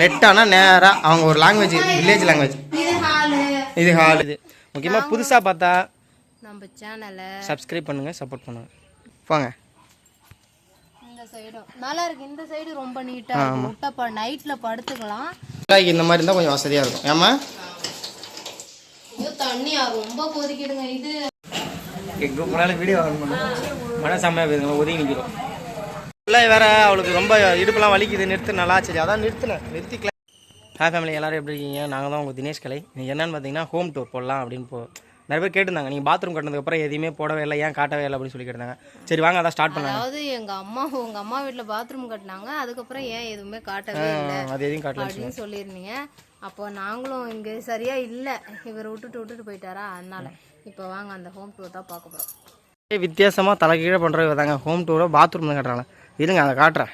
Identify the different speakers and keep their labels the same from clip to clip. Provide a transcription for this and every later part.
Speaker 1: நெட்டானா நேராக அவங்க ஒரு லாங்குவேஜ் வில்லேஜ் லாங்குவேஜ்
Speaker 2: இது ஹாலு.
Speaker 1: இது முக்கியமாக புதுசாக பார்த்தா
Speaker 2: நம்ம சேனலை
Speaker 1: சப்ஸ்கிரைப் பண்ணுங்கள் சப்போர்ட் பண்ணுங்கள் போங்க
Speaker 2: இந்த சைடும் நல்லா இருக்கு. இந்த சைடு ரொம்ப நீட்டா இருக்கு. முட்டை நைட்ல படுத்துக்கலாம்.
Speaker 1: இந்த மாதிரி இருந்தால் கொஞ்சம் வசதியாக இருக்கும். ஏமா
Speaker 2: ரொம்ப கொதிக்கிடுங்க இது
Speaker 1: வீடியோ மன செம்மையாக போயிருங்க. ஒதுங்கி குழாய் வேற அவளுக்கு ரொம்ப இடுப்பெல்லாம் வலிக்குது நிறுத்து நல்லா சரி. அதான் நிறுத்தினேன். நிறுத்திக்கல. ஹாய் ஃபேமிலி எல்லாரும் எப்படி இருக்கீங்க? நாங்கள் தான் உங்கள் தினேஷ் கலை. நீங்கள் என்னென்னு பார்த்தீங்கன்னா ஹோம் டூர் போடலாம் அப்படின்னு போ நிறைய பேர் கேட்டிருந்தாங்க. நீங்கள் பாத்ரூம் கட்டினதுக்கப்புறம் எதையுமே போடவே இல்லை ஏன் காட்டவே இல்லை அப்படின்னு சொல்லி கேட்டிருந்தாங்க. சரி வாங்க அதான் ஸ்டார்ட் பண்ணலாம்.
Speaker 2: அதாவது எங்க அம்மா உங்க அம்மா வீட்ல பாத்ரூம் கட்டினாங்க. அதுக்கப்புறம் ஏன் எதுவுமே காட்டவே இல்லை
Speaker 1: அது எதையும் காட்டல
Speaker 2: அப்படின்னு சொல்லியிருந்தீங்க. அப்போ நாங்களும் இங்க சரியா இல்ல. இவர் விட்டுட்டு விட்டுட்டு போயிட்டாரா? அதனால இப்போ வாங்க அந்த ஹோம் டூர் தான் பார்க்க போறோம்.
Speaker 1: வித்தியாசமாக தலை கீழே பண்ணுறது தாங்க ஹோம் டூரோ பாத்ரூம் தான் கட்டுறாங்க. இருங்க அதை காட்டுறேன்.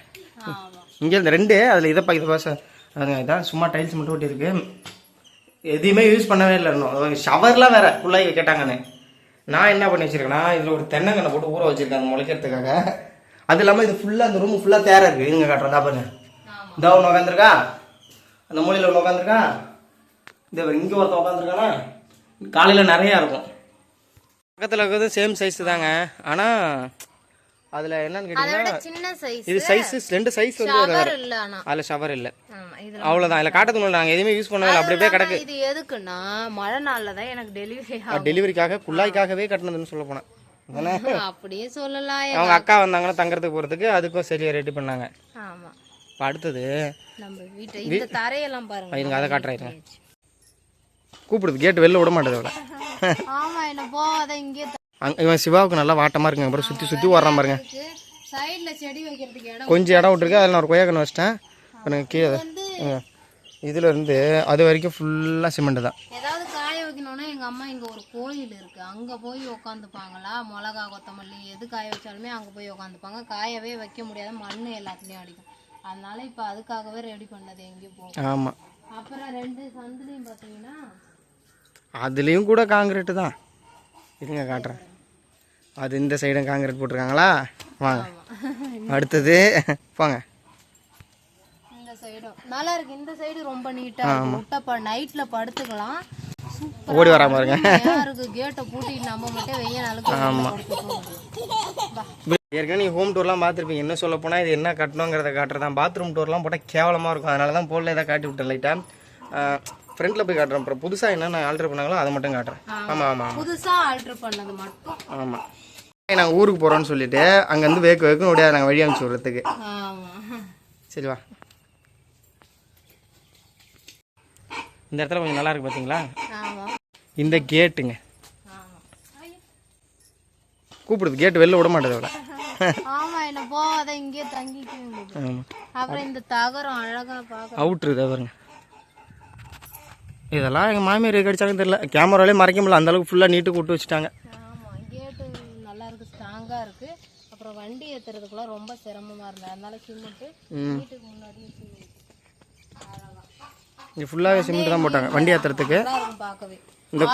Speaker 2: ஆமா.
Speaker 1: இங்கே இந்த ரெண்டு அதில் இதை பார்க்க பாச அதுங்க இதான் சும்மா டைல்ஸ் மட்டும் ஒட்டி இருக்கு எதையுமே யூஸ் பண்ணவே இல்லை இன்னும். ஷவர்லாம் வேற குள்ளாய் கேட்டாங்கன்னு. நான் என்ன பண்ணி வச்சிருக்கேன்னா இதில் ஒரு தென்னங்கண்ணை போட்டு ஊற வச்சிருக்கேன் அந்த முளைக்கிறதுக்காக. அது இல்லாமல் இது ஃபுல்லாக அந்த ரூம் ஃபுல்லாக தேர இருக்கு. இருங்க காட்டுறேன் தான் பாருங்க. இந்த ஒன்று உட்காந்துருக்கா அந்த மூலையில் ஒன்று உட்காந்துருக்கா இந்த இங்கே ஒருத்தன் உட்காந்துருக்கானா காலையில் நிறையா இருக்கும். பக்கத்தில் இருக்கிறது சேம் சைஸ் தாங்க. ஆனால் அதில் என்னன்னு கேட்டிங்கன்னா இது சைஸ் ரெண்டு சைஸ் வந்து அதில் ஷவர் இல்லை. அவ்வளோதான் இல்லை காட்டத்துக்கு நாங்கள் எதுவுமே யூஸ் அப்படி அப்படியே கிடக்கு.
Speaker 2: இது எதுக்குன்னா மழை நாள்ல தான் எனக்கு டெலிவரி
Speaker 1: டெலிவரிக்காக குள்ளாய்க்காகவே கட்டினதுன்னு சொல்ல போனேன்.
Speaker 2: அப்படியே சொல்லலாம்
Speaker 1: அவங்க அக்கா வந்தாங்கன்னா தங்கறதுக்கு போகிறதுக்கு அதுக்கும் சரியாக ரெடி பண்ணாங்க.
Speaker 2: ஆமா.
Speaker 1: அடுத்தது
Speaker 2: நம்ம வீட்டை இந்த தரையெல்லாம் பாருங்க.
Speaker 1: இருங்க அதை காட்டுறேன் கூப்பிடுது கேட்டு வெளில விட மாட்டேது அவளை.
Speaker 2: ஆமா என்ன போவாத இங்கே
Speaker 1: அங்க இவன் சிவாவுக்கு நல்லா வாட்டமாக இருக்குங்க. அப்புறம் சுற்றி சுற்றி வர்றான் பாருங்க. கொஞ்சம் இடம் விட்டுருக்கு. அதில் நான் ஒரு கொய்யாக்கன்று வச்சிட்டேன். எனக்கு கீழே இதில் இருந்து அது வரைக்கும் ஃபுல்லாக சிமெண்ட் தான்.
Speaker 2: ஏதாவது காய வைக்கணும்னா எங்க அம்மா இங்க ஒரு கோயில் இருக்கு. அங்க போய் உட்காந்துப்பாங்களா மிளகா கொத்தமல்லி எது காய வச்சாலுமே அங்க போய் உட்காந்துப்பாங்க காயவே வைக்க முடியாத மண்ணு எல்லாத்துலயும் அடிக்கும். அதனால இப்ப அதுக்காகவே ரெடி பண்ணது எங்கேயும் போகும்
Speaker 1: ஆமாம்
Speaker 2: அப்புறம் ரெண்டு சந்துலையும் பாத்தீங்கன்னா
Speaker 1: அதுலேயும் கூட காங்கிரீட்டு தான். இருங்க காட்டுறேன். அது இந்த சைடும் காங்கிரீட் போட்டிருக்காங்களா? வாங்க. அடுத்தது போங்க.
Speaker 2: இந்த சைடும் நல்லா இருக்கு. இந்த சைடு ரொம்ப நீட்டா இருக்கு. முட்டை நைட்ல படுத்துக்கலாம். சூப்பரா
Speaker 1: ஓடி வரா பாருங்க.
Speaker 2: யாருக்கு கேட்டை பூட்டிட்டு நம்ம மட்டும் வெய்ய நாளுக்கு
Speaker 1: ஏற்கனவே நீங்கள் ஹோம் டூர்லாம் பார்த்துருப்பீங்க. என்ன சொல்ல போனால் இது என்ன கட்டணுங்கிறத காட்டுறதான் பாத்ரூம் டூர்லாம் போட்டால் கேவலமாக இருக்கும். அதனால தான் போடல இதை காட்டி விட்டேன் லைட்டாக ஃப்ரண்ட்டில் போய் காட்டுறேன். அப்புறம் புதுசாக என்னென்ன ஆல்டர் பண்ணாங்களோ அதை மட்டும் காட்டுறேன். ஆமாம் ஆமாம்
Speaker 2: புதுசா ஆல்டர் பண்ணது மட்டும்.
Speaker 1: ஆமாம் நாங்கள் ஊருக்கு போகிறோன்னு சொல்லிட்டு அங்கேருந்து வேக்கு வேக்கும் முடியாது நாங்கள் வழி அனுப்பிச்சி விட்றதுக்கு.
Speaker 2: ஆமா.
Speaker 1: சரி வா. இந்த இடத்துல கொஞ்சம் நல்லா இருக்கு பார்த்தீங்களா
Speaker 2: ஆமா.
Speaker 1: இந்த கேட்டுங்க.
Speaker 2: ஆமா.
Speaker 1: கூப்பிடுது. கேட்டு வெளில விட மாட்டேது அவளை.
Speaker 2: ஆமா என்ன போவாத இங்கே தங்கிக்குங்க
Speaker 1: ஆமாம்
Speaker 2: அப்புறம் இந்த தகரம் அழகா பாக்க
Speaker 1: அவுட்ரு இதை பாருங்க. இதெல்லாம் எங்கள் மாமியார் கடிச்சாங்கன்னு தெரியல. கேமராலே மறைக்க முடியல. அந்த அளவுக்கு ஃபுல்லாக நீட்டு கூட்டு வச்சுட்டாங்க.
Speaker 2: ஆமா கேட்டு நல்லா இருக்கு ஸ்ட்ராங்கா இருக்கு. அப்புறம் வண்டி ஏத்துறதுக்குள்ள ரொம்ப சிரமமா இருந்தது. அதனால சிமெண்ட் வீட்டுக்கு முன்னாடி
Speaker 1: இங்கே ஃபுல்லாகவே சிமெண்ட் தான் போட்டாங்க. வண்டி ஏற்றுறதுக்கு
Speaker 2: பார்க்கவே.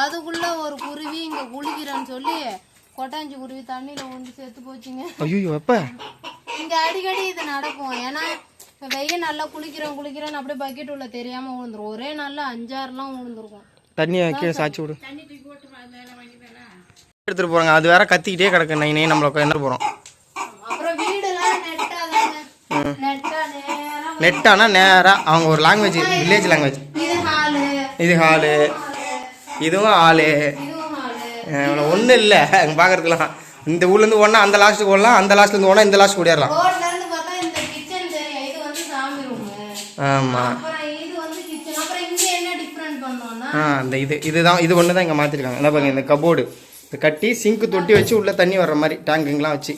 Speaker 2: அதுக்குள்ள ஒரு குருவி இங்க குளிக்கிறேன்னு சொல்லி கொட்டாஞ்சி குருவி தண்ணியில உண்டு செத்து போச்சுங்க.
Speaker 1: ஐயோ எப்போ?
Speaker 2: இங்க அடிக்கடி இது நடக்கும். ஏன்னா வெய்ய நல்லா குளிக்கிறோம் குளிக்கிறோன்னு அப்படியே பக்கெட் உள்ள தெரியாம விழுந்துரும். ஒரே நாள்ல அஞ்சாறுலாம் விழுந்துருக்கும்.
Speaker 1: தண்ணியை கீழே சாய்ச்சி விடு. எடுத்துகிட்டு போகிறாங்க அது வேற கத்திக்கிட்டே கிடக்கு. நை நை நம்மளை என்ன
Speaker 2: நேரா
Speaker 1: நெட்டானா நேராக அவங்க ஒரு லாங்குவேஜ் வில்லேஜ் லாங்குவேஜ்
Speaker 2: இது ஹாலு.
Speaker 1: இது ஹாலு. இதுவும் ஹாலு. ஒன்றும் இல்லை. அங்கே பார்க்குறதுலாம் இந்த ஊர்லேருந்து ஒன்றா அந்த லாஸ்ட்டுக்கு ஓடலாம். அந்த லாஸ்ட்லேருந்து ஓடலாம் இந்த லாஸ்ட் ஓடிடலாம்
Speaker 2: ரோட்ல இருந்து பார்த்தா இந்த கிச்சன் தெரியும் இது வந்து சாமி ரூம்
Speaker 1: ஆமாம்
Speaker 2: அப்புறம் இது வந்து கிச்சன் அப்புறம் இங்க என்ன டிஃபரெண்ட் பண்ணோம்னா?
Speaker 1: ஆ அந்த இது இதுதான் இது ஒன்று தான் இங்கே மாற்றிருக்காங்க என்ன பாருங்க இந்த கபோர்டு இது கட்டி சிங்க் தொட்டி வச்சு உள்ளே தண்ணி வர்ற மாதிரி டேங்குங்கெலாம் வச்சு.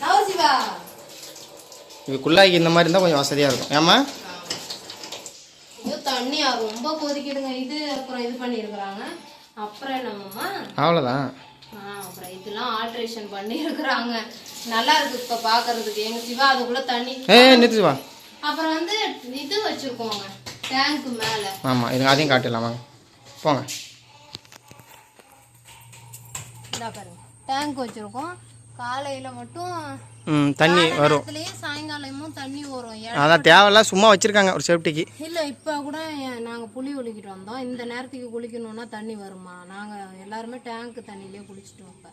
Speaker 2: நவசிவா
Speaker 1: இதுக்குள்ளாக்கி இந்த மாதிரி இருந்தால் கொஞ்சம் வசதியாக இருக்கும். ஏமா
Speaker 2: ஐயோ தண்ணியா ரொம்ப கொதிக்கிடுங்க இது அப்புறம் இது பண்ணியிருக்கிறாங்க. அப்புறம் என்னம்மா
Speaker 1: அவ்வளோதான்
Speaker 2: ஆ, அப்புறம் இதெல்லாம் ஆல்ட்ரேஷன் பண்ணியிருக்கிறாங்க. நல்லா இருக்கு இப்ப பாக்குறதுக்கு. எங்க சிவா அதுக்குள்ள தண்ணி
Speaker 1: ஏ நிறுத்து வா
Speaker 2: அப்புறம் வந்து இது வச்சிருக்கோங்க டேங்க் மேல.
Speaker 1: ஆமாம் இது அதையும் காட்டிடலாம் வாங்க. போங்க.
Speaker 2: இந்தா பாருங்க. டேங்க் வச்சிருக்கோம். காலையில மட்டும்
Speaker 1: தண்ணி வரும்.
Speaker 2: சாயங்காலமும் தண்ணி வரும்.
Speaker 1: அதான் தேவையில்ல சும்மா வச்சிருக்காங்க ஒரு சேஃப்டிக்கு
Speaker 2: இல்ல இப்ப கூட நாங்க புளி ஒலிக்கிட்டு வந்தோம். இந்த நேரத்துக்கு குளிக்கணும்னா தண்ணி வருமா? நாங்க எல்லாருமே டேங்க் தண்ணியிலே குளிச்சுட்டோம் இப்ப.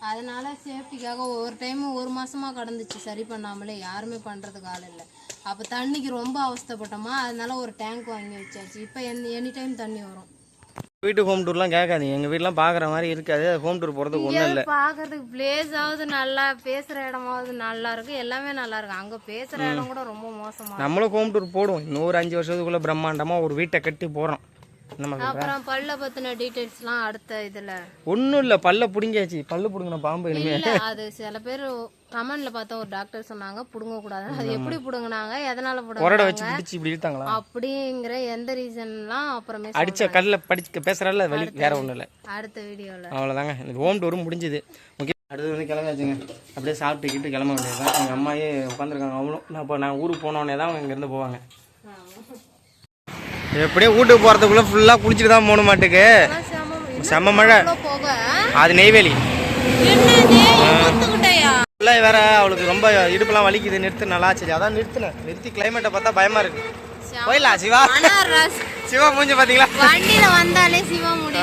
Speaker 2: அதனால சேஃப்டிக்காக ஒவ்வொரு டைம் ஒரு மாசமா கடந்துச்சு சரி பண்ணாமலே. யாருமே பண்றதுக்கு ஆள் இல்லை. அப்ப தண்ணிக்கு ரொம்ப அவஸ்தைப்பட்டோமா? அதனால ஒரு டேங்க் வாங்கி வச்சாச்சு. இப்ப எனி டைம் தண்ணி வரும்.
Speaker 1: வீட்டு ஹோம் டூர்லாம் கேட்காதீங்க. எங்கள் வீட்லாம் பார்க்குற மாதிரி இருக்காது. ஹோம் டூர் போகிறதுக்கு ஒன்றும் இல்லை.
Speaker 2: பாக்குறதுக்கு பிளேஸ் ஆகுது நல்லா பேசுற இடமாவது நல்லா இருக்கு. எல்லாமே நல்லா இருக்கு. அங்க பேசுற இடம் கூட ரொம்ப மோசமா
Speaker 1: நம்மளும் ஹோம் டூர் போடுவோம். இன்னொரு அஞ்சு வருஷத்துக்குள்ளே பிரம்மாண்டமாக ஒரு வீட்டை கட்டி போகிறோம்
Speaker 2: அப்புறம் பல்ல பத்தின டீடைல்ஸ்லாம் அடுத்த இதுல.
Speaker 1: ஒன்றும் இல்லை பல்ல பிடுங்கியாச்சு. பல்லு பிடுங்கின பாம்பு இனிமே.
Speaker 2: இல்ல அது சில பேர் கமெண்ட்ல பார்த்தா ஒரு டாக்டர் சொன்னாங்க புடுங்க கூடாது அது எப்படி புடுங்கினாங்க எதனால புடுங்க
Speaker 1: வச்சு பிடிச்சி இப்படி இழுத்தாங்களா?
Speaker 2: அப்படிங்கிற எந்த ரீசன்லாம் அப்புறமே
Speaker 1: அடிச்ச கல்லில் படிச்சு பேசுகிறால வெளி வேற ஒன்றும் இல்லை.
Speaker 2: அடுத்த வீடியோல.
Speaker 1: அவ்வளோதாங்க இந்த ஹோம் டூரும் முடிஞ்சுது. ஓகே அடுத்து வந்து கிளம்பியாச்சுங்க. அப்படியே சாப்பிட்டுக்கிட்டு கிளம்ப வேண்டியதுதான். எங்கள் அம்மாயே உட்காந்துருக்காங்க அவங்களும் நான் இப்போ நான் ஊருக்கு போனோடனே தான் அவங்க இங்கேருந்து போவாங்க எப்படியே வீட்டுக்கு போகிறதுக்குள்ளே ஃபுல்லாக குளிச்சுட்டு தான் போகணும் மாட்டுக்கு. செம்ம மழை. அது நெய்வேலி. ஃபுல்லாக வேற அவளுக்கு ரொம்ப இடுப்புலாம் வலிக்குது நிறுத்து. நல்லா சரி அதான் நிறுத்தினேன். நிறுத்தி கிளைமேட்டை பார்த்தா பயமா இருக்கு. போயிடலாம் சிவா. சிவா மூஞ்சி பார்த்தீங்களா
Speaker 2: வண்டியில வந்தாலே சிவா முடி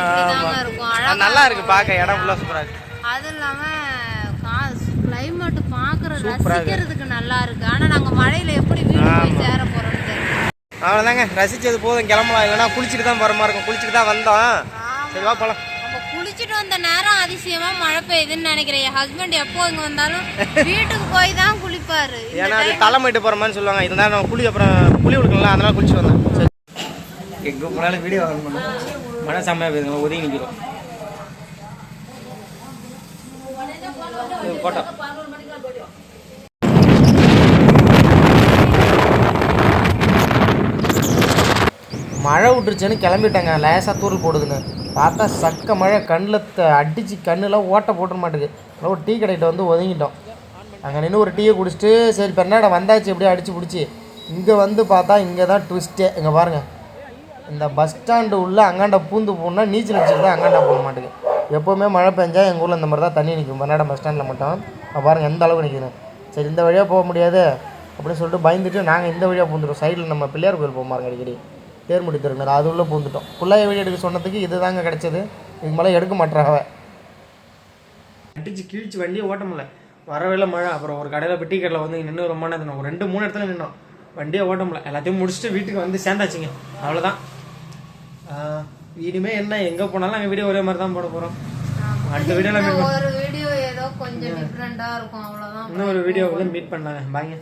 Speaker 2: இருக்கும்.
Speaker 1: நல்லா இருக்கு. பார்க்க. இடம் ஃபுல்லாக சூப்பராக இருக்கு.
Speaker 2: அது இல்லாம கிளைமேட் பாக்குற ரசிக்கிறதுக்கு நல்லா இருக்கு. ஆனா நாங்க மழையில எப்படி வீடு போய் சேர போறோம்னு தெரியல
Speaker 1: அவ்வளோதாங்க ரசிச்சது போதும். கிளம்பலாம். இல்லைன்னா குளிச்சுட்டு தான் போகிற மாதிரி இருக்கும். குளிச்சுட்டு தான் வந்தோம். சரி வா போகலாம்
Speaker 2: நம்ம குளிச்சுட்டு வந்த நேரம் அதிசயமா மழை பெய்யுதுன்னு நினைக்கிறேன். என் ஹஸ்பண்ட் எப்போ இங்க வந்தாலும் வீட்டுக்கு போய் தான் குளிப்பாரு.
Speaker 1: ஏன்னா அது தலைமைட்டு போகிற மாதிரி சொல்லுவாங்க. இருந்தாலும் நம்ம குளி அப்புறம் குளி கொடுக்கலாம் அதனால குளிச்சு வந்தோம். சரி. எங்கே போனாலும் வீடியோ வாங்க பண்ணோம் மழை செம்மையாக போயிருங்க ஒதுங்கி நிற்கிறோம் போட்டோ மழை விட்டுருச்சுன்னு கிளம்பிட்டாங்க. லேசாக தூரல் போடுதுன்னு. பார்த்தா சக்க மழை கண்ணில் அடித்து கண்ணுலாம் ஓட்ட போட்டுற மாட்டேங்குது ஒரு டீ கடைகிட்ட வந்து ஒதுங்கிட்டோம். அங்கே நின்று ஒரு டீயை குடிச்சிட்டு சரி பெண்ணாட வந்தாச்சு எப்படியோ அடித்து பிடிச்சி. இங்கே வந்து பார்த்தா இங்கே தான் ட்விஸ்ட்டே இங்கே பாருங்கள் இந்த பஸ் ஸ்டாண்டு உள்ளே அங்காண்ட பூந்து போனால் நீச்சல் அடிச்சுட்டு தான் அங்காண்ட போக மாட்டேங்குது எப்போவுமே மழை பெஞ்சா எங்கள் ஊரில் இந்த மாதிரி தான் தண்ணி நிற்கும் பெண்ணாட பஸ் ஸ்டாண்டில் மட்டும். பாருங்கள் எந்த அளவுக்கு நிற்கிறேன் சரி இந்த வழியாக போக முடியாது. அப்படின்னு சொல்லிட்டு பயந்துட்டு நாங்கள் இந்த வழியாக பூந்துட்டோம். சைடில் நம்ம பிள்ளையார் கோயில் போக பாருங்க அடிக்கடி. தேர்முடி திருநர் அது உள்ளே பூந்துட்டோம். புள்ளைய வழி எடுக்க சொன்னதுக்கு இது தாங்க கிடச்சது. இதுக்கு மேலே எடுக்க மாட்டாங்க அடிச்சு கிழிச்சு வண்டியை ஓட்ட முடியல. வரவேல மழை அப்புறம் ஒரு கடையில் பெட்டி கடையில் வந்து நின்று ரொம்ப நேரம் ஒரு ரெண்டு மூணு இடத்துல நின்னோம். வண்டியை ஓட்ட முடியல. எல்லாத்தையும் முடிச்சுட்டு வீட்டுக்கு வந்து சேர்ந்தாச்சுங்க. அவ்வளோதான் இனிமே என்ன எங்கே போனாலும் நாங்கள் வீடியோ ஒரே மாதிரி தான் போட போகிறோம் அடுத்த வீடியோவில் மீட்
Speaker 2: ஒரு வீடியோ ஏதோ கொஞ்சம் டிஃப்ரெண்டா இருக்கும்.
Speaker 1: இன்னும் ஒரு வீடியோவில் மீட் பண்ணலாங்க. பாய்ங்க